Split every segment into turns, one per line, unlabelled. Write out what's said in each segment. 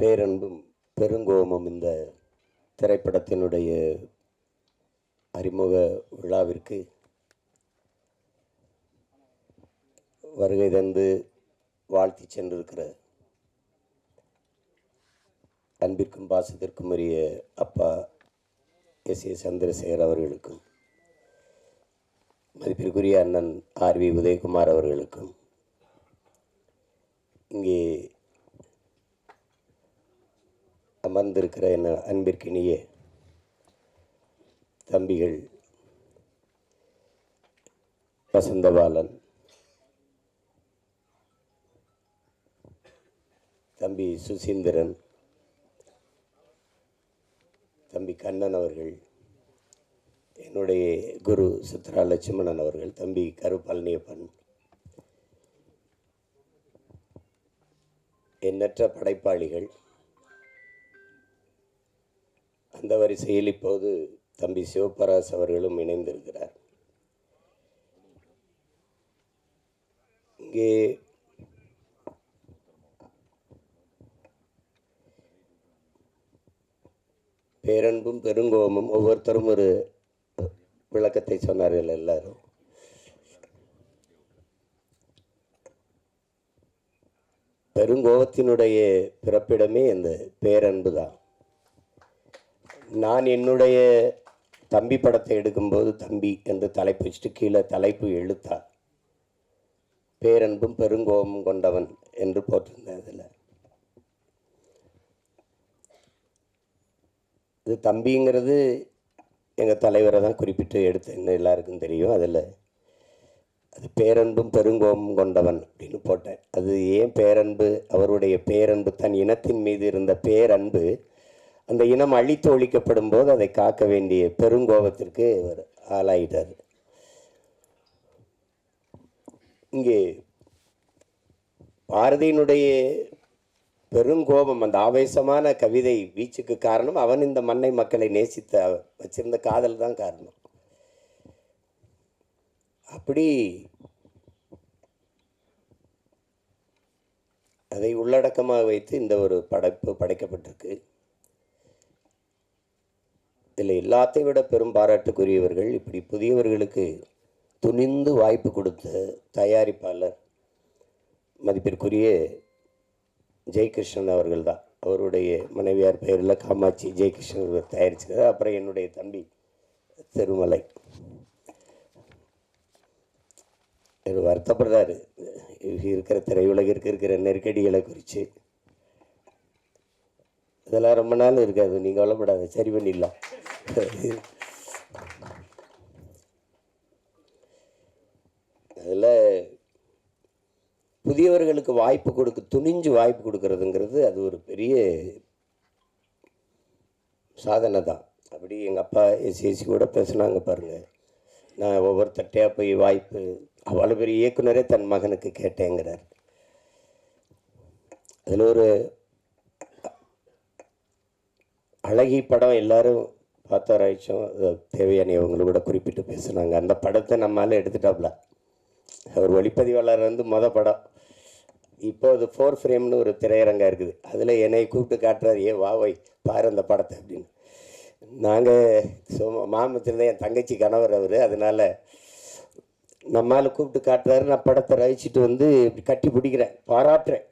பேரன்பும் பெருங்கோபமும் இந்த திரைப்படத்தினுடைய அறிமுக விழாவிற்கு வருகை தந்து வாழ்த்தி சென்றிருக்கிற அன்பிற்கும் பாசத்திற்கும் உரிய அப்பா எஸ் ஏ சந்திரசேகர் அவர்களுக்கும் மதிப்பிற்குரிய அண்ணன் ஆர் வி உதயகுமார் அவர்களுக்கும் இங்கே அமர்ந்திருக்கிற என் அன்பிற்கினிய தம்பிகள் வசந்தபாலன் தம்பி சுசீந்திரன் தம்பி கண்ணன் அவர்கள் என்னுடைய குரு சித்ரா லட்சுமணன் அவர்கள் தம்பி கரு பழனியப்பன் எண்ணற்ற படைப்பாளிகள் அந்த வரிசையில் இப்போது தம்பி சிவபராஸ் அவர்களும் இணைந்திருக்கிறார் இங்கே பேரன்பும் பெருங்கோமும் ஒவ்வொருத்தரும் ஒரு விளக்கத்தை சொன்னார்கள் எல்லாரும் பெருங்கோபத்தினுடைய பிறப்பிடமே இந்த பேரன்பு தான் நான் என்னுடைய தம்பி படத்தை எடுக்கும்போது தம்பி என்று தலைப்பு வச்சுட்டு கீழே தலைப்பு எழுத்தார் பேரன்பும் பெருங்கோபமும் கொண்டவன் என்று போட்டிருந்தேன் அதில் இது தம்பிங்கிறது எங்கள் தலைவரை தான் குறிப்பிட்டு எடுத்தேன்னு எல்லாருக்கும் தெரியும் அதில் அது பேரன்பும் பெருங்கோபமும் கொண்டவன் அப்படின்னு போட்டேன் அது ஏன் பேரன்பு அவருடைய பேரன்பு தன் இனத்தின் மீது இருந்த பேரன்பு அந்த இனம் அழித்து ஒழிக்கப்படும் போது அதை காக்க வேண்டிய பெருங்கோபத்திற்கு இவர் ஆளாயிட்டார் இங்கே பாரதியினுடைய பெருங்கோபம் அந்த ஆவேசமான கவிதை வீச்சுக்கு காரணம் அவன் இந்த மண்ணை மக்களை நேசித்த வச்சிருந்த காதல் தான் காரணம் அப்படி அதை உள்ளடக்கமாக வைத்து இந்த ஒரு படைப்பு படைக்கப்பட்டிருக்கு இதில் எல்லாத்தை விட பெரும் பாராட்டுக்குரியவர்கள் இப்படி புதியவர்களுக்கு துணிந்து வாய்ப்பு கொடுத்த தயாரிப்பாளர் மதிப்பிற்குரிய ஜெயகிருஷ்ணன் அவர்கள் தான் அவருடைய மனைவியார் பெயரில் காமாட்சி ஜெயகிருஷ்ணன் அவர் தயாரிச்சது அப்புறம் என்னுடைய தம்பி திருமலை வருத்தப்படுறாரு இருக்கிற திரையுலகிற்கு இருக்கிற நெருக்கடிகளை குறித்து இதெல்லாம் ரொம்ப நாள் இருக்காது நீங்கள் கவலைப்படாத சரி பண்ணிடலாம் அதில் புதியவர்களுக்கு வாய்ப்பு கொடுக்க துணிஞ்சு வாய்ப்பு கொடுக்கறதுங்கிறது அது ஒரு பெரிய சாதனை தான் அப்படி எங்கள் அப்பா எஸ்எஸ்சி கூட பேசுனாங்க பாருங்கள் நான் ஒவ்வொரு தட்டையாக போய் வாய்ப்பு அவ்வளோ பெரிய இயக்குனரே தன் மகனுக்கு கேட்டேங்கிறார் அதில் ஒரு அழகி படம் எல்லாரும் பார்த்தோராய்ச்சும் தேவையானி அவங்கள கூட குறிப்பிட்டு பேசுனாங்க அந்த படத்தை நம்மளால் எடுத்துட்டாப்ல அவர் ஒளிப்பதிவாளர் வந்து மொதல் படம் இப்போ அது ஃபோர் ஃப்ரேம்னு ஒரு திரையரங்கம் இருக்குது அதில் என்னை கூப்பிட்டு காட்டுறாரு ஏ வா வை பாரு அந்த படத்தை அப்படின்னு நாங்கள் சோ மாமத்தில் என் தங்கச்சி கணவர் அவர் அதனால் நம்மால் கூப்பிட்டு காட்டுறாரு நான் படத்தை ரவிச்சிட்டு வந்து இப்படி கட்டி பிடிக்கிறேன் பாராட்டுறேன்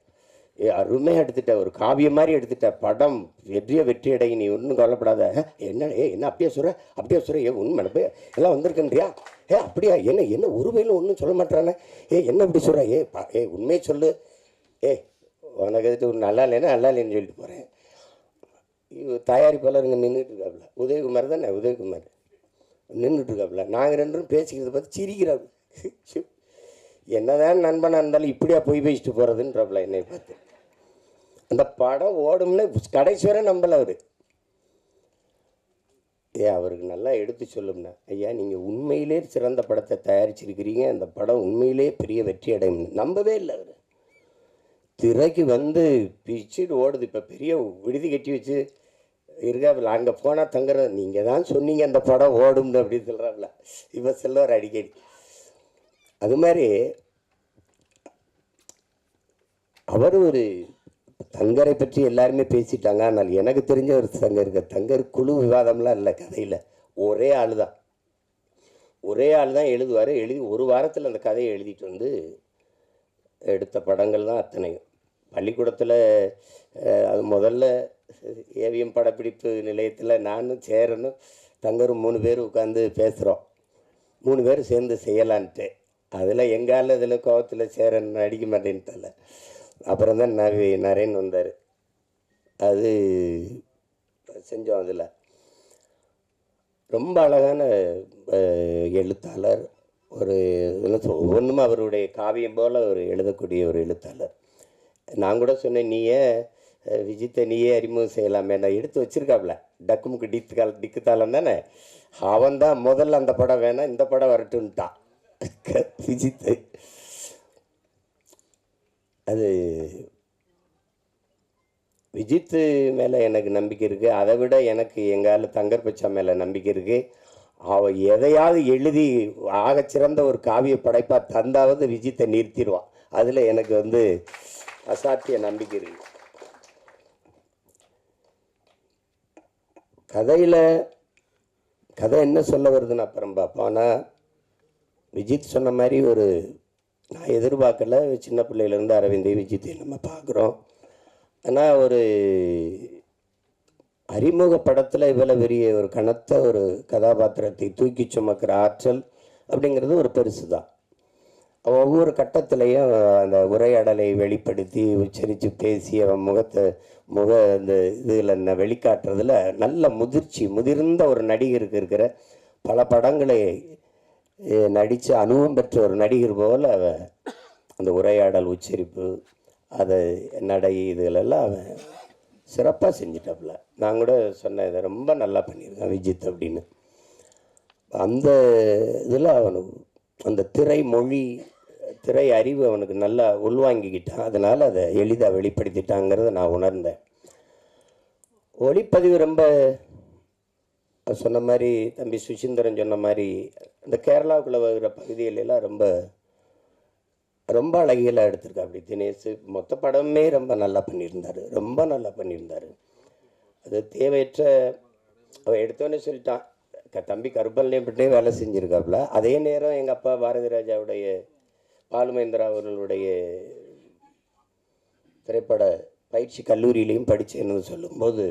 அருமையாக எடுத்துட்ட ஒரு காவியம் மாதிரி எடுத்துட்ட படம் வெற்றிய வெற்றி அடை நீ ஒன்றும் கவலைப்படாத என்ன ஏ என்ன அப்படியே சொல்ற அப்படியே சொல்ற ஏ உண்மை நினப்பு எல்லாம் வந்திருக்கன்றியா ஏ அப்படியா என்ன என்ன ஒரு வயலும் ஒன்றும் சொல்ல மாட்டானே ஏ என்ன அப்படி சொல்கிற ஏ பா ஏ உண்மையை சொல்லு ஏ உனக்கு எதுக்கு ஒரு நல்லா இல்லைன்னா நல்லா இல்லைன்னு சொல்லிட்டு போகிறேன் தயாரிப்பாளர் இங்கே நின்றுட்டு இருக்காப்புல உதயகுமார் தானே உதயகுமார் நின்றுட்டு இருக்காப்புல நாங்கள் ரெண்டும் பேசிக்கிறத பார்த்து சிரிக்கிறாரு என்னதான் நண்பனாக இருந்தாலும் இப்படியா போய் பேசிட்டு போகிறதுன்றப்பல என்னை பார்த்து அந்த படம் ஓடும்னு கடைசி வரை நம்பலை அவர் ஏ அவருக்கு நல்லா எடுத்து சொல்லும்னா ஐயா நீங்கள் உண்மையிலே சிறந்த படத்தை தயாரிச்சிருக்கிறீங்க அந்த படம் உண்மையிலே பெரிய வெற்றி அடையும் நம்பவே இல்லை அவர் திரைக்கு வந்து பிச்சுட்டு ஓடுது இப்போ பெரிய விடுதி கட்டி வச்சு இருக்காப்புல அங்கே போனால் தங்குறது நீங்கள் தான் சொன்னீங்க அந்த படம் ஓடும்னு அப்படின்னு சொல்கிறாப்புல இப்போ செல்லவர் அடிக்கடி அது மாதிரி அவர் ஒரு தங்கரை பற்றி எல்லாருமே பேசிட்டாங்க ஆனால் எனக்கு தெரிஞ்ச ஒரு தங்கர் இருக்க தங்கர் குழு விவாதம்லாம் இல்லை கதையில் ஒரே ஆள் தான் ஒரே ஆள் தான் எழுதுவார் எழுதி ஒரு வாரத்தில் அந்த கதையை எழுதிட்டு வந்து எடுத்த படங்கள் தான் அத்தனையும் பள்ளிக்கூடத்தில் அது முதல்ல ஏவிஎம் படப்பிடிப்பு நிலையத்தில் நானும் சேரனும் தங்கரும் மூணு பேர் உட்காந்து பேசுகிறோம் மூணு பேர் சேர்ந்து செய்யலான்ட்டு அதில் எங்கால இதில் கோபத்தில் சேரன் அடிக்க மாட்டேன்ட்டால அப்புறம் தான் நவி நரேன் வந்தார் அது செஞ்சோம் அதில் ரொம்ப அழகான எழுத்தாளர் ஒரு ஒன்றும் அவருடைய காவியம் போல் அவர் எழுதக்கூடிய ஒரு எழுத்தாளர் நான் கூட சொன்னேன் நீயே விஜித்தை நீயே அறிமுகம் செய்யலாமே நான் எடுத்து வச்சுருக்காப்புல டக்குமுக்கு டித்து கால டிக்கு தாளம் தானே அவன் தான் முதல்ல அந்த படம் வேணாம் இந்த படம் வரட்டுன்ட்டான் விஜித்து அது விஜித்து மேலே எனக்கு நம்பிக்கை இருக்குது அதை விட எனக்கு எங்கால தங்கர்பச்சா மேலே நம்பிக்கை இருக்குது அவ எதையாவது எழுதி ஆகச்சிறந்த ஒரு காவிய படைப்பாக தந்தாவது விஜித்தை நிறுத்திடுவான் அதில் எனக்கு வந்து அசாத்திய நம்பிக்கை இருக்குது கதையில் கதை என்ன சொல்ல வருதுன்னு அப்புறம் பார்ப்போம் ஆனால் விஜித் சொன்ன மாதிரி ஒரு நான் எதிர்பார்க்கல சின்ன பிள்ளையிலேருந்து அரவிந்தை விஜித்தை நம்ம பார்க்குறோம் ஆனால் ஒரு அறிமுக படத்தில் இவ்வளோ பெரிய ஒரு கனத்த ஒரு கதாபாத்திரத்தை தூக்கி சுமக்கிற ஆற்றல் அப்படிங்கிறது ஒரு பெருசு தான் ஒவ்வொரு கட்டத்திலையும் அந்த உரையாடலை வெளிப்படுத்தி உச்சரித்து பேசி அவன் முகத்தை முக அந்த இதில் அந்த வெளிக்காட்டுறதுல நல்ல முதிர்ச்சி முதிர்ந்த ஒரு நடிகருக்கு இருக்கிற பல படங்களை நடித்த அனுபவம் பெற்ற ஒரு நடிகர் போல் அவன் அந்த உரையாடல் உச்சரிப்பு அதை நடை இதுகளெல்லாம் அவன் சிறப்பாக செஞ்சிட்டாப்புல நான் கூட சொன்னேன் இதை ரொம்ப நல்லா பண்ணியிருக்கான் விஜித் அப்படின்னு அந்த இதில் அவனுக்கு அந்த திரை மொழி திரை அறிவு அவனுக்கு நல்லா உள்வாங்கிக்கிட்டான் அதனால் அதை எளிதாக வெளிப்படுத்திட்டாங்கிறத நான் உணர்ந்தேன் ஒளிப்பதிவு ரொம்ப சொன்ன மாதிரி தம்பி சுசீந்திரன் சொன்ன மாதிரி இந்த கேரளாவுக்குள்ளே வருகிற பகுதிகளெல்லாம் ரொம்ப ரொம்ப அழகியலாக எடுத்திருக்கா அப்படி தினேஷ் மொத்த படமே ரொம்ப நல்லா பண்ணியிருந்தார் ரொம்ப நல்லா பண்ணியிருந்தார் அது தேவையற்ற அவர் எடுத்தோன்னே சொல்லிட்டான் தம்பி கருப்பன்லேயே வேலை செஞ்சுருக்காப்புல அதே நேரம் எங்கள் அப்பா பாரதி ராஜாவுடைய பாலுமேந்திரா அவர்களுடைய திரைப்பட பயிற்சி கல்லூரியிலையும் படித்தேன்னு சொல்லும்போது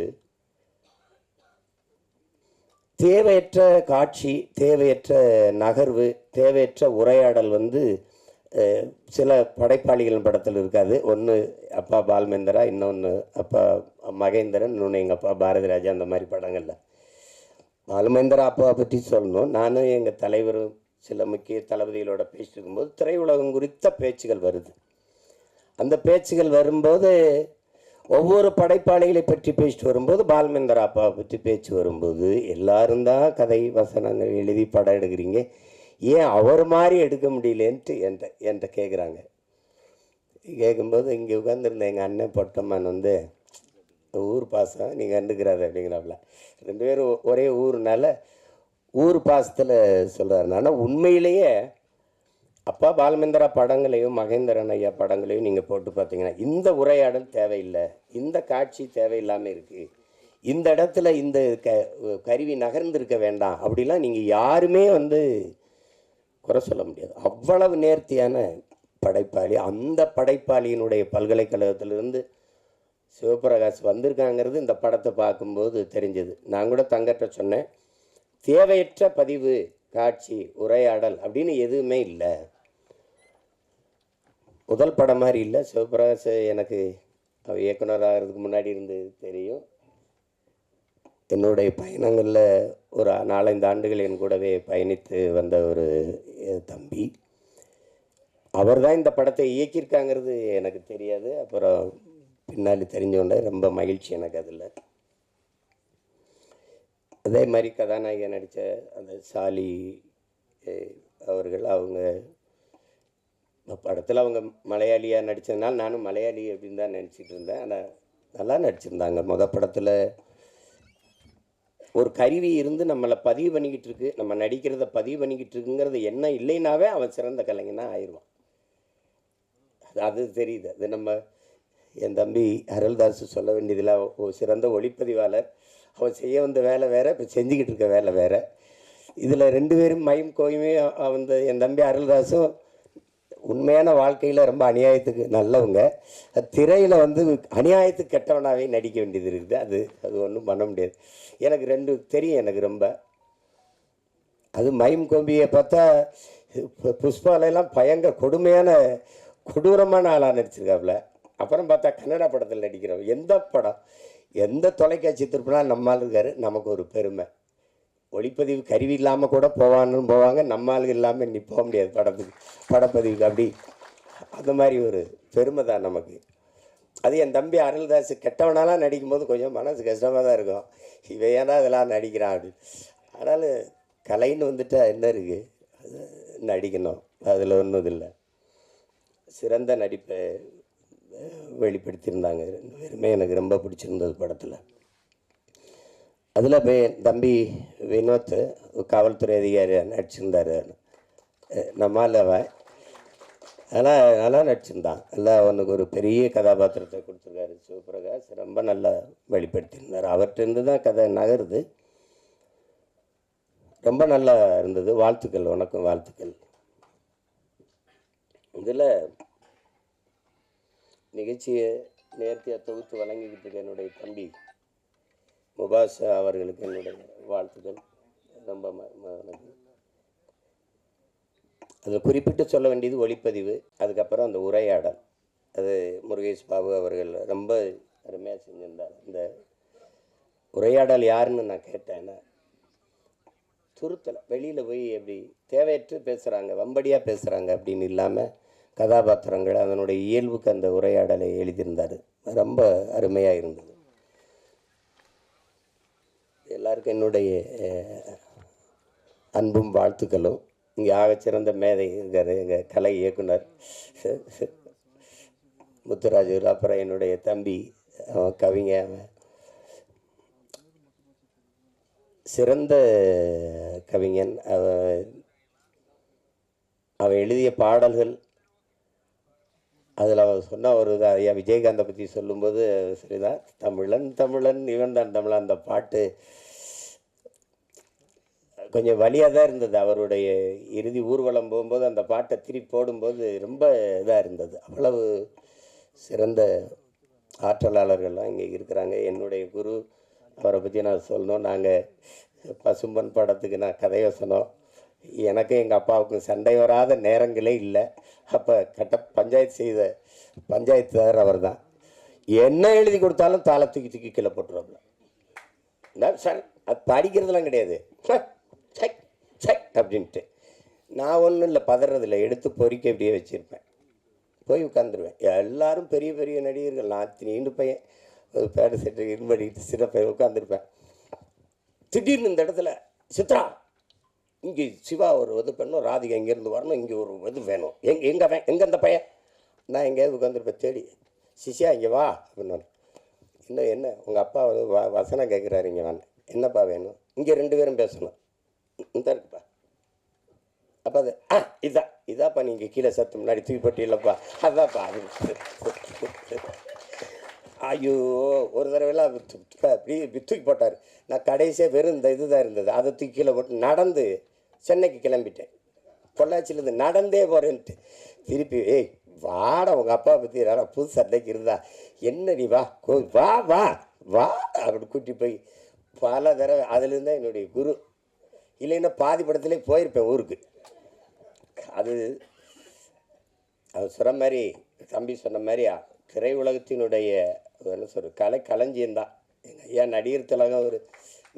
தேவையற்ற காட்சி தேவையற்ற நகர்வு தேவையற்ற உரையாடல் வந்து சில படைப்பாளிகள் படத்தில் இருக்காது ஒன்று அப்பா பால்மேந்திரா இன்னொன்று அப்பா மகேந்திரன் இன்னொன்று எங்கள் அப்பா பாரதி ராஜா அந்த மாதிரி படங்களில் பால்மேந்திரா அப்பாவை பற்றி சொல்லணும் நானும் எங்கள் தலைவரும் சில முக்கிய தளபதிகளோட பேசிட்டு இருக்கும்போது திரையுலகம் குறித்த பேச்சுகள் வருது அந்த பேச்சுகள் வரும்போது ஒவ்வொரு படைப்பாளிகளை பற்றி பேசிட்டு வரும்போது பால்மேந்தர் அப்பா பற்றி பேச்சு வரும்போது எல்லாரும் தான் கதை வசனங்கள் எழுதி படம் எடுக்கிறீங்க ஏன் அவர் மாதிரி எடுக்க முடியலன்ட்டு என்கிட்ட என்கிட்ட கேட்குறாங்க கேட்கும்போது இங்கே உட்காந்துருந்த எங்கள் அண்ணன் பொட்டம்மன் வந்து ஊர் பாசம் நீங்கள் கண்டுக்கிறாரு அப்படிங்கிறாப்புல ரெண்டு பேரும் ஒரே ஊர்னால ஊர் பாசத்தில் சொல்கிறாருனா உண்மையிலேயே அப்போ பாலமேந்திரா படங்களையும் மகேந்திரன் ஐயா படங்களையும் நீங்கள் போட்டு பார்த்தீங்கன்னா இந்த உரையாடல் தேவையில்லை இந்த காட்சி தேவையில்லாமல் இருக்குது இந்த இடத்துல இந்த க கருவி நகர்ந்திருக்க வேண்டாம் அப்படிலாம் நீங்கள் யாருமே வந்து குறை சொல்ல முடியாது அவ்வளவு நேர்த்தியான படைப்பாளி அந்த படைப்பாளியினுடைய பல்கலைக்கழகத்திலிருந்து சிவபிரகாஷ் வந்திருக்காங்கிறது இந்த படத்தை பார்க்கும்போது தெரிஞ்சது நான் கூட தங்கட்ட சொன்னேன் தேவையற்ற பதிவு காட்சி உரையாடல் அப்படின்னு எதுவுமே இல்லை முதல் படம் மாதிரி இல்லை சிவபிரகாஷ் எனக்கு அவ இயக்குனர் ஆகிறதுக்கு முன்னாடி இருந்து தெரியும் என்னுடைய பயணங்களில் ஒரு நாலஞ்சு ஆண்டுகள் என் கூடவே பயணித்து வந்த ஒரு தம்பி அவர் தான் இந்த படத்தை இயக்கியிருக்காங்கிறது எனக்கு தெரியாது அப்புறம் பின்னாடி தெரிஞ்சவொன்னே ரொம்ப மகிழ்ச்சி எனக்கு அதில் அதே மாதிரி கதாநாயகன் நடித்த அந்த சாலி அவர்கள் அவங்க படத்தில் அவங்க மலையாளியாக நடித்ததுனால நானும் மலையாளி அப்படின்னு தான் நினச்சிட்டு இருந்தேன் ஆனால் நல்லா நடிச்சிருந்தாங்க மொதல் படத்தில் ஒரு கருவி இருந்து நம்மளை பதிவு பண்ணிக்கிட்டு இருக்கு நம்ம நடிக்கிறத பதிவு பண்ணிக்கிட்டு இருக்குங்கிறது என்ன இல்லைனாவே அவன் சிறந்த கலைஞனாக ஆயிடுவான் அது தெரியுது அது நம்ம என் தம்பி அருள்தாஸ் சொல்ல வேண்டியதில் சிறந்த ஒளிப்பதிவாளர் அவன் செய்ய வந்த வேலை வேறு இப்போ செஞ்சுக்கிட்டு இருக்க வேலை வேறு இதில் ரெண்டு பேரும் மயம் கோயுமே அவன் என் தம்பி அருள்தாஸும் உண்மையான வாழ்க்கையில் ரொம்ப அநியாயத்துக்கு நல்லவங்க திரையில் வந்து அநியாயத்துக்கு கெட்டவனாகவே நடிக்க வேண்டியது இருக்குது அது அது ஒன்றும் பண்ண முடியாது எனக்கு ரெண்டு தெரியும் எனக்கு ரொம்ப அது மயம் கோம்பியை பார்த்தா புஷ்பாலையெல்லாம் பயங்கர கொடுமையான கொடூரமான ஆளாக நடிச்சிருக்காப்புல அப்புறம் பார்த்தா கன்னட படத்தில் நடிக்கிறோம் எந்த படம் எந்த தொலைக்காட்சி திருப்பினா நம்மால் நமக்கு ஒரு பெருமை ஒளிப்பதிவு கருவி இல்லாமல் கூட போவான்னு போவாங்க நம்மளுக்கு இல்லாமல் நீ போக முடியாது படத்துக்கு படப்பதிவுக்கு அப்படி அந்த மாதிரி ஒரு பெருமை தான் நமக்கு அது என் தம்பி அருள்தாஸ் கெட்டவனாலாம் நடிக்கும்போது கொஞ்சம் மனசு கஷ்டமாக தான் இருக்கும் இவன் ஏன்னா அதெல்லாம் நடிக்கிறான் அப்படின்னு ஆனாலும் கலைன்னு வந்துட்டு என்ன இருக்குது அது நடிக்கணும் அதில் ஒன்றும் இது இல்லை சிறந்த நடிப்பை வெளிப்படுத்தியிருந்தாங்க பேருமே எனக்கு ரொம்ப பிடிச்சிருந்தது படத்தில் அதில் தம்பி வினோத் காவல்துறை அதிகாரி நடிச்சிருந்தார் நம்ம அவன் அதெல்லாம் நல்லா நடிச்சிருந்தான் எல்லாம் அவனுக்கு ஒரு பெரிய கதாபாத்திரத்தை கொடுத்துருக்காரு சிவபிரகாஷ் ரொம்ப நல்லா வெளிப்படுத்தியிருந்தார் அவர்கிட்டருந்து தான் கதை நகருது ரொம்ப நல்லா இருந்தது வாழ்த்துக்கள் உனக்கும் வாழ்த்துக்கள் இதில் நிகழ்ச்சியை நேர்த்தியாக தொகுத்து வழங்கிக்கிட்டு என்னுடைய தம்பி முபாஷா அவர்களுக்கு என்னுடைய வாழ்த்துக்கள் ரொம்ப அதில் குறிப்பிட்டு சொல்ல வேண்டியது ஒளிப்பதிவு அதுக்கப்புறம் அந்த உரையாடல் அது முருகேஷ் பாபு அவர்கள் ரொம்ப அருமையாக செஞ்சிருந்தார் இந்த உரையாடல் யாருன்னு நான் கேட்டேன்னா துருத்தலை வெளியில் போய் எப்படி தேவையற்று பேசுகிறாங்க வம்படியாக பேசுகிறாங்க அப்படின்னு இல்லாமல் கதாபாத்திரங்கள் அதனுடைய இயல்புக்கு அந்த உரையாடலை எழுதியிருந்தார் ரொம்ப அருமையாக இருந்தது எல்லாருக்கும் என்னுடைய அன்பும் வாழ்த்துக்களும் இங்கே ஆகச்சிறந்த மேதை எங்கள் கலை இயக்குனர் முத்துராஜூர் அப்புறம் என்னுடைய தம்பி அவன் கவிங்க அவன் சிறந்த கவிஞன் அவன் எழுதிய பாடல்கள் அதில் அவன் சொன்ன ஒரு ஐயா விஜயகாந்தை பற்றி சொல்லும்போது சரிதான் தமிழன் தமிழன் இவன் தான் தமிழன் அந்த பாட்டு கொஞ்சம் வழியாக தான் இருந்தது அவருடைய இறுதி ஊர்வலம் போகும்போது அந்த பாட்டை திருப்பி போடும்போது ரொம்ப இதாக இருந்தது அவ்வளவு சிறந்த ஆற்றலாளர்கள்லாம் இங்கே இருக்கிறாங்க என்னுடைய குரு அவரை பற்றி நான் சொல்லணும் நாங்கள் பசும்பன் படத்துக்கு நான் கதை வசனம் எனக்கும் எங்கள் அப்பாவுக்கும் சண்டை வராத நேரங்களே இல்லை அப்போ கட்ட பஞ்சாயத்து செய்த பஞ்சாயத்து தார் அவர் தான் என்ன எழுதி கொடுத்தாலும் தாளத்துக்கு தூக்கி கீழே போட்டுருவாப்ல சார் அது படிக்கிறதுலாம் கிடையாது அப்படின்ட்டு நான் ஒன்றும் இல்லை பதறதில்லை எடுத்து பொறிக்க இப்படியே வச்சுருப்பேன் போய் உட்காந்துருவேன் எல்லாரும் பெரிய பெரிய நடிகர்கள் நான் நீண்டு பையன் ஒரு பேடு செட்டு இரும்படிட்டு சின்ன பையன் உட்காந்துருப்பேன் திடீர்னு இந்த இடத்துல சித்ரா இங்கே சிவா ஒரு இது பண்ணும் ராதிகா இங்கேருந்து வரணும் இங்கே ஒரு இது வேணும் எங்கே எங்கே பையன் எங்கே அந்த பையன் நான் எங்கேயாவது உட்காந்துருப்பேன் தேடி சிஷியா இங்கே வா அப்படின்னு இன்னும் என்ன உங்கள் அப்பா வசனம் கேட்குறாரு இங்கே வாங்க என்னப்பா வேணும் இங்கே ரெண்டு பேரும் பேசணும் இந்த இருக்குப்பா அப்போ அது ஆ இதான் இதாப்பா நீங்கள் கீழே சத்து முன்னாடி தூக்கி போட்டி இல்லைப்பா அதான்ப்பா அது ஐயோ ஒரு தடவைலாம் அப்படி தூக்கி போட்டார் நான் கடைசியாக வெறும் இந்த இது தான் இருந்தது அதை தூக்கி கீழே போட்டு நடந்து சென்னைக்கு கிளம்பிட்டேன் பொள்ளாச்சியிலேருந்து நடந்தே போகிறேன்ட்டு திருப்பி ஏய் வாடா உங்கள் அப்பா பற்றி யாரா புது சண்டைக்கு இருந்தா என்ன நீ வா கோ வா வா வா அப்படின்னு கூட்டி போய் பல தடவை அதுலேருந்து தான் என்னுடைய குரு இல்லைன்னா பாதி படத்துலேயே போயிருப்பேன் ஊருக்கு அது அது சொன்ன மாதிரி தம்பி சொன்ன மாதிரி திரை உலகத்தினுடைய என்ன சொல்ற கலை களஞ்சியம்தான் எங்கள் ஐயா நடிகர் திலகம் ஒரு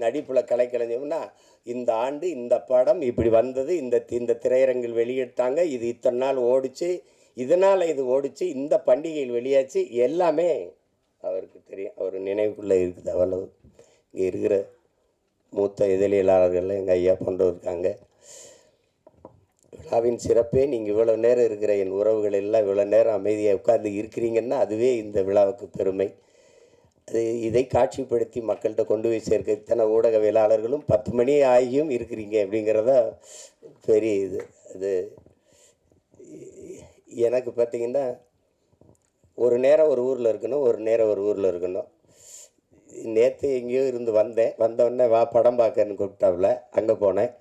நடிப்பில் கலை கலைஞ்சோம்னா இந்த ஆண்டு இந்த படம் இப்படி வந்தது இந்த இந்த திரையரங்கில் வெளியிட்டாங்க இது இத்தனை நாள் ஓடிச்சு இதனால் இது ஓடிச்சு இந்த பண்டிகையில் வெளியாச்சு எல்லாமே அவருக்கு தெரியும் அவர் நினைவுக்குள்ளே இருக்குது அவ்வளவு இங்கே இருக்கிற மூத்த இதழியலாளர்கள் எங்கள் ஐயா போன்றவர் இருக்காங்க விழாவின் சிறப்பே நீங்கள் இவ்வளோ நேரம் இருக்கிற என் உறவுகள் எல்லாம் இவ்வளோ நேரம் அமைதியாக உட்கார்ந்து இருக்கிறீங்கன்னா அதுவே இந்த விழாவுக்கு பெருமை அது இதை காட்சிப்படுத்தி மக்கள்கிட்ட கொண்டு போய் சேர்க்க இத்தனை ஊடகவியலாளர்களும் பத்து மணி ஆகியும் இருக்கிறீங்க அப்படிங்கிறத பெரிய இது அது எனக்கு பார்த்திங்கன்னா ஒரு நேரம் ஒரு ஊரில் இருக்கணும் ஒரு நேரம் ஒரு ஊரில் இருக்கணும் நேற்று எங்கேயோ இருந்து வந்தேன் வந்தவுடனே வா படம் பார்க்கன்னு கூப்பிட்டாப்புல அங்கே போனேன்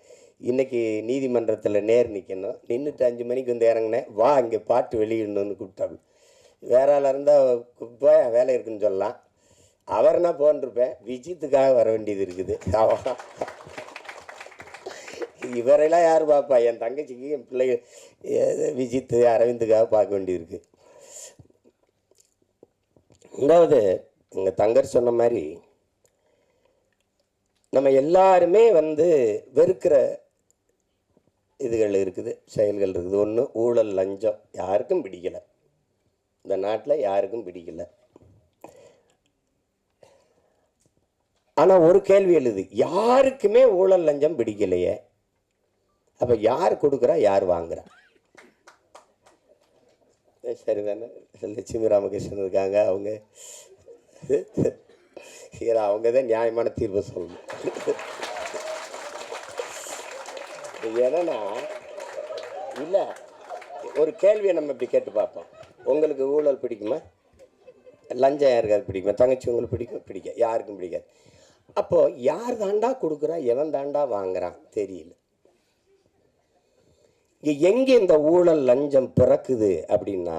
இன்றைக்கி நீதிமன்றத்தில் நேர் நிற்கணும் நின்றுட்டு அஞ்சு மணிக்கு வந்து இறங்கினேன் வா இங்கே பாட்டு வெளியிடணும்னு கூப்பிட்டாங்க வேற ஆளாக இருந்தால் போய் வேலை இருக்குன்னு சொல்லலாம் அவர்னா போன்ருப்பேன் விஜித்துக்காக வர வேண்டியது இருக்குது அவன் இவரெல்லாம் யார் பார்ப்பா என் தங்கச்சிக்கு என் பிள்ளைகள் விஜித்து அரவிந்துக்காக பார்க்க வேண்டியிருக்கு ரெண்டாவது எங்கள் தங்கர் சொன்ன மாதிரி நம்ம எல்லாருமே வந்து வெறுக்கிற இதுகள் இருக்குது செயல்கள் இருக்குது ஒன்று ஊழல் லஞ்சம் யாருக்கும் பிடிக்கலை இந்த நாட்டில் யாருக்கும் பிடிக்கலை ஆனால் ஒரு கேள்வி எழுது யாருக்குமே ஊழல் லஞ்சம் பிடிக்கலையே அப்போ யார் கொடுக்குறா யார் வாங்குறா சரி தானே லட்சுமி ராமகிருஷ்ணன் இருக்காங்க அவங்க அவங்க தான் நியாயமான தீர்வு சொல்லணும் என்னன்னா இல்லை ஒரு கேள்வியை நம்ம இப்படி கேட்டு பார்ப்போம் உங்களுக்கு ஊழல் பிடிக்குமா லஞ்சம் யாருக்காவது பிடிக்குமா தங்கச்சி உங்களுக்கு பிடிக்கும் பிடிக்க யாருக்கும் பிடிக்காது அப்போது யார் தாண்டா கொடுக்குறா எவன் தாண்டா வாங்குறான் தெரியல எங்கே இந்த ஊழல் லஞ்சம் பிறக்குது அப்படின்னா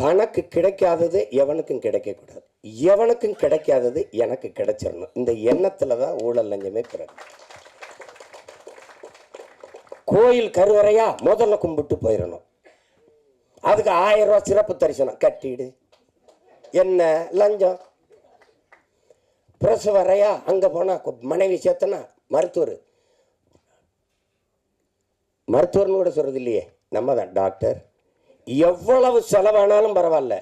தனக்கு கிடைக்காதது எவனுக்கும் கிடைக்கக்கூடாது எவனுக்கும் கிடைக்காதது எனக்கு கிடைச்சிடணும் இந்த எண்ணத்தில் தான் ஊழல் லஞ்சமே பிறகு கோயில் கருவறையா முதல்ல கும்பிட்டு போயிடணும் அதுக்கு ஆயிரம் ரூபா சிறப்பு தரிசனம் கட்டிடு என்ன லஞ்சம் பிரசவ அங்கே போனால் மனைவி சேர்த்தனா மருத்துவர் மருத்துவர்னு கூட சொல்கிறது இல்லையே நம்ம தான் டாக்டர் எவ்வளவு செலவானாலும் பரவாயில்ல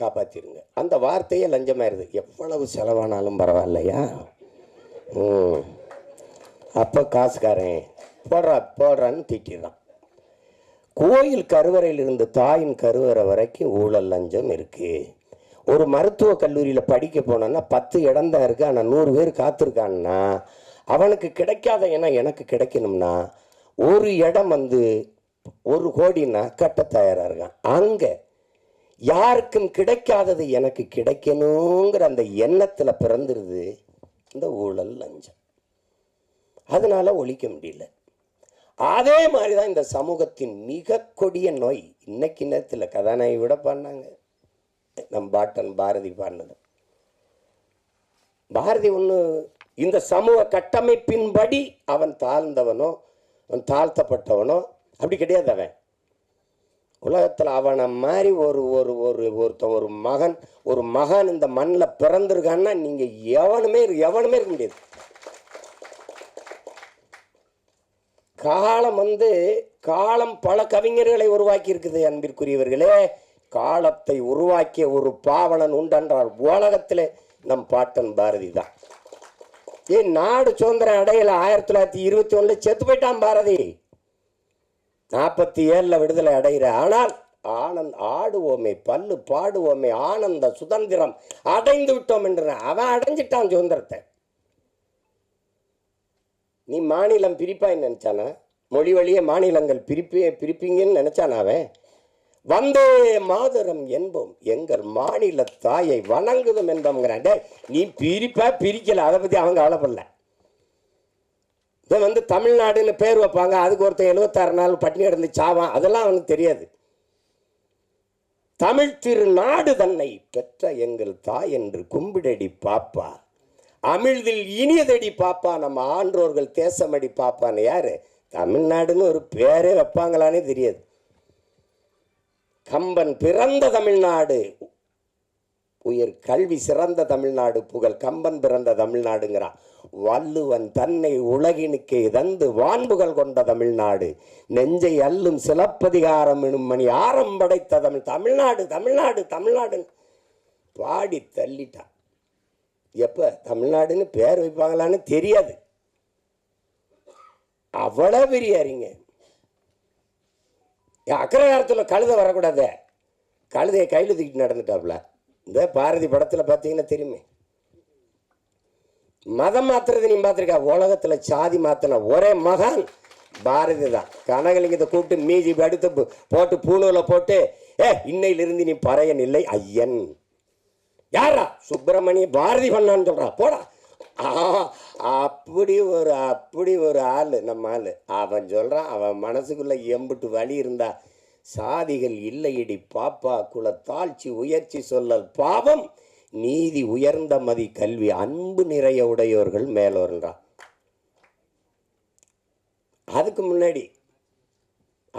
காப்பாற்றிடுங்க அந்த வார்த்தையே லஞ்சமாயிருது எவ்வளவு செலவானாலும் பரவாயில்லையா ம் அப்போ காசுக்காரன் போடுறா போடுறான்னு திட்டிடுறான் கோயில் கருவறையில் இருந்த தாயின் கருவறை வரைக்கும் ஊழல் லஞ்சம் இருக்குது ஒரு மருத்துவ கல்லூரியில் படிக்க போனேன்னா பத்து இடம் தான் இருக்குது ஆனால் நூறு பேர் காத்திருக்கான்னா அவனுக்கு கிடைக்காத இனம் எனக்கு கிடைக்கணும்னா ஒரு இடம் வந்து ஒரு கோடின்னா கட்ட தயாராக இருக்கான் அங்கே யாருக்கும் கிடைக்காதது எனக்கு கிடைக்கணுங்கிற அந்த எண்ணத்தில் பிறந்துருது இந்த ஊழல் லஞ்சம் அதனால் ஒழிக்க முடியல அதே மாதிரி தான் இந்த சமூகத்தின் மிக கொடிய நோய் இன்னைக்கு நேரத்தில் கதாநாயகி விட பாடினாங்க நம் பாட்டன் பாரதி பாடினது பாரதி ஒன்று இந்த சமூக கட்டமைப்பின்படி அவன் தாழ்ந்தவனோ அவன் தாழ்த்தப்பட்டவனோ அப்படி கிடையாது அவன் உலகத்தில் அவனை மாதிரி ஒரு ஒரு ஒரு ஒருத்தன் ஒரு மகன் ஒரு மகன் இந்த மண்ணில் பிறந்திருக்கான்னா நீங்கள் எவனுமே எவனுமே இருக்க முடியாது காலம் வந்து காலம் பல கவிஞர்களை உருவாக்கி இருக்குது அன்பிற்குரியவர்களே காலத்தை உருவாக்கிய ஒரு பாவனன் உண்டென்றால் உலகத்தில் நம் பாட்டன் பாரதி தான் ஏன் நாடு சுதந்திரம் அடையில ஆயிரத்தி தொள்ளாயிரத்தி இருபத்தி ஒன்றில் செத்து போயிட்டான் பாரதி நாற்பத்தி ஏழில் விடுதலை அடைகிற ஆனால் ஆனந்த் ஆடுவோமே பல்லு பாடுவோமே ஆனந்த சுதந்திரம் அடைந்து விட்டோம் என்று அவன் அடைஞ்சிட்டான் சுதந்திரத்தை நீ மாநிலம் பிரிப்பாய் நினச்சானா மொழி வழியே மாநிலங்கள் பிரிப்பே பிரிப்பீங்கன்னு நினச்சானா அவன் வந்தே மாதரம் என்போம் எங்கள் மாநில தாயை வணங்குதும் என்போம்ங்கிறாண்டே நீ பிரிப்பா பிரிக்கல அதை பற்றி அவங்க கவலைப்படல இதை வந்து தமிழ்நாடுன்னு பேர் வைப்பாங்க அதுக்கு ஒருத்தர் எழுபத்தாறு நாள் பட்டினி கிடந்து சாவான் அதெல்லாம் அவனுக்கு தெரியாது தமிழ் திருநாடு தன்னை பெற்ற எங்கள் தாய் என்று கும்பிடடி பாப்பா அமிழ்தில் இனியதடி பாப்பா நம்ம ஆன்றோர்கள் தேசமடி பாப்பான்னு யார் தமிழ்நாடுன்னு ஒரு பேரே வைப்பாங்களானே தெரியாது கம்பன் பிறந்த தமிழ்நாடு உயர் கல்வி சிறந்த தமிழ்நாடு புகழ் கம்பன் பிறந்த தமிழ்நாடுங்கிறான் வள்ளுவன் தன்னை உலகினுக்கே தந்து வான்புகள் கொண்ட தமிழ்நாடு நெஞ்சை அல்லும் சிலப்பதிகாரம் எனும் மணி ஆரம்படைத்த தமிழ் தமிழ்நாடு தமிழ்நாடு தமிழ்நாடு பாடி தள்ளிட்டான் எப்போ தமிழ்நாடுன்னு பேர் வைப்பாங்களான்னு தெரியாது அவ்வளோ பெரிய அறிஞர் அக்ரகாரத்தில் கழுதை வரக்கூடாத கழுதையை கையில் தூக்கிட்டு நடந்துட்டாப்புல இந்த பாரதி படத்தில் பார்த்தீங்கன்னா தெரியுமே மதம் மாத்துறது நீ பார்த்துருக்கா உலகத்தில் சாதி மாத்தின ஒரே மகன் பாரதி தான் கனகலிங்கத்தை கூப்பிட்டு மீதி அடுத்து போட்டு பூணூலை போட்டு ஏ இன்னையிலிருந்து நீ பறையன் இல்லை ஐயன் யாரா சுப்பிரமணிய பாரதி பண்ணான்னு சொல்கிறா போடா அப்படி ஒரு அப்படி ஒரு ஆள் நம்ம ஆள் அவன் சொல்கிறான் அவன் மனசுக்குள்ளே எம்பிட்டு வழி இருந்தா சாதிகள் இல்லையடி பாப்பா குல தாழ்ச்சி உயர்ச்சி சொல்லல் பாவம் நீதி உயர்ந்த மதி கல்வி அன்பு நிறைய உடையவர்கள் மேலோருன்றான் அதுக்கு முன்னாடி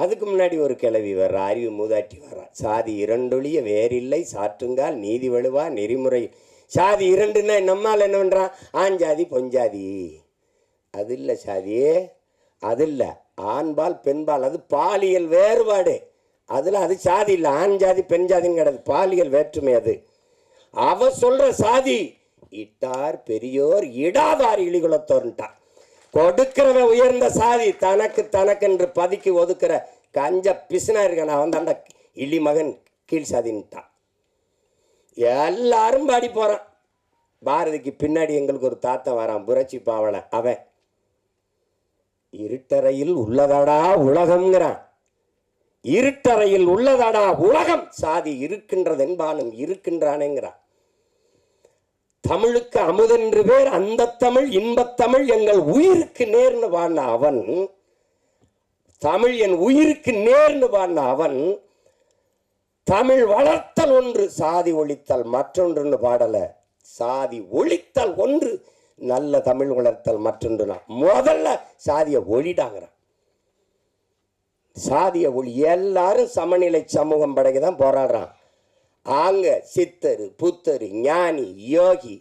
அதுக்கு முன்னாடி ஒரு கிளவி வர்ற அறிவு மூதாட்டி வர்றா சாதி இரண்டொழிய வேறில்லை சாற்றுங்கால் நீதி வலுவா நெறிமுறை சாதி இரண்டுன்னா நம்மால் என்ன பண்ணுறான் ஜாதி பொஞ்சாதி அது இல்லை சாதியே அது இல்லை ஆண்பால் பெண்பால் அது பாலியல் வேறுபாடு அதில் அது சாதி இல்லை ஆண் ஜாதி பெண் ஜாதின்னு கிடையாது பாலியல் வேற்றுமை அது அவ சொல்கிற சாதி இட்டார் பெரியோர் இடாதார் இழிகுலத்தோர்ன்ட்டான் கொடுக்கிறவன் உயர்ந்த சாதி தனக்கு தனக்கு என்று பதுக்கி ஒதுக்கிற கஞ்ச பிசுனா இருக்க நான் வந்து அந்த இள்ளி மகன் கீழ் சாதின்ட்டான் எல்லாரும் பாடி போகிறான் பாரதிக்கு பின்னாடி எங்களுக்கு ஒரு தாத்தா வரான் புரட்சி பாவலை அவன் இருட்டறையில் உள்ளதாடா உலகம்ங்கிறான் இருட்டறையில் உள்ளதாடா உலகம் சாதி இருக்கின்றதென்பானும் இருக்கின்றானேங்கிறான் தமிழுக்கு அமுதன் என்று பேர் அந்த தமிழ் இன்பத்தமிழ் எங்கள் உயிருக்கு நேர்னு வாழ்ந்த அவன் தமிழ் என் உயிருக்கு நேர்னு வாழ்ந்த அவன் தமிழ் வளர்த்தல் ஒன்று சாதி ஒழித்தல் மற்றொன்றுன்னு பாடல சாதி ஒழித்தல் ஒன்று நல்ல தமிழ் வளர்த்தல் மற்றொன்றுனா முதல்ல சாதியை ஒழிடாங்கிறான் சாதிய ஒளி எல்லாரும் சமநிலை சமூகம் படைக்க தான் போராடுறான் ஆங்க சித்தர் புத்தர் ஞானி யோகி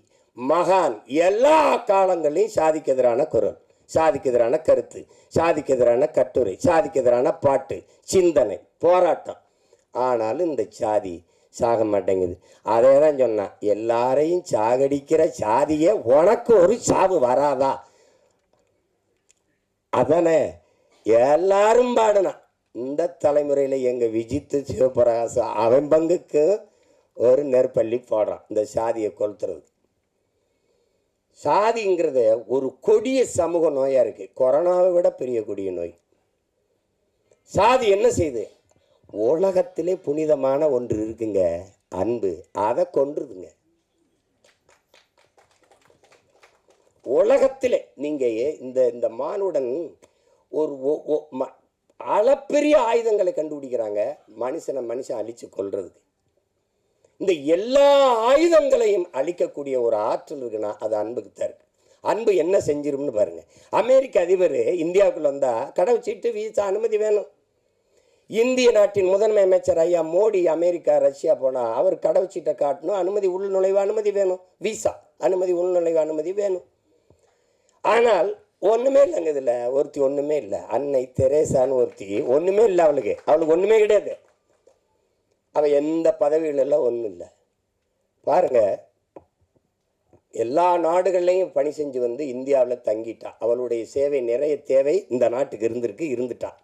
மகான் எல்லா காலங்களையும் சாதிக்கு எதிரான குரல் சாதிக்கு எதிரான கருத்து சாதிக்கு எதிரான கட்டுரை சாதிக்கு எதிரான பாட்டு சிந்தனை போராட்டம் ஆனாலும் இந்த சாதி சாக மாட்டேங்குது அதே தான் சொன்னான் எல்லாரையும் சாகடிக்கிற சாதியே உனக்கு ஒரு சாவு வராதா அதானே எல்லாரும் பாடினான் இந்த தலைமுறையில் எங்கள் விஜித்து சிவபிரகாசம் அவன் பங்குக்கு ஒரு நெற்பள்ளி போடுறான் இந்த சாதியை கொளுத்துறதுக்கு சாதிங்கிறத ஒரு கொடிய சமூக நோயாக இருக்குது கொரோனாவை விட பெரிய கொடிய நோய் சாதி என்ன செய்யுது உலகத்திலே புனிதமான ஒன்று இருக்குங்க அன்பு அதை கொன்றுதுங்க உலகத்திலே நீங்கள் இந்த இந்த மானுடன் ஒரு அளப்பெரிய ஆயுதங்களை கண்டுபிடிக்கிறாங்க மனுஷனை மனுஷன் அழித்து கொள்றதுக்கு இந்த எல்லா ஆயுதங்களையும் அழிக்கக்கூடிய ஒரு ஆற்றல் இருக்குன்னா அது அன்புக்கு தான் இருக்குது அன்பு என்ன செஞ்சிரும்னு பாருங்கள் அமெரிக்க அதிபர் இந்தியாவுக்குள்ள வந்தால் கடவுச்சீட்டு வீசா அனுமதி வேணும் இந்திய நாட்டின் முதன்மை அமைச்சர் ஐயா மோடி அமெரிக்கா ரஷ்யா போனால் அவர் சீட்டை காட்டணும் அனுமதி உள்நுழைவு அனுமதி வேணும் விசா அனுமதி உள்நுழைவு அனுமதி வேணும் ஆனால் ஒன்றுமே இல்லைங்க இதில் ஒருத்தி ஒன்றுமே இல்லை அன்னை தெரேசான்னு ஒருத்தி ஒன்றுமே இல்லை அவளுக்கு அவளுக்கு ஒன்றுமே கிடையாது அவன் எந்த பதவிகளெல்லாம் ஒன்றும் இல்லை பாருங்கள் எல்லா நாடுகள்லையும் பணி செஞ்சு வந்து இந்தியாவில் தங்கிட்டான் அவளுடைய சேவை நிறைய தேவை இந்த நாட்டுக்கு இருந்திருக்கு இருந்துட்டான்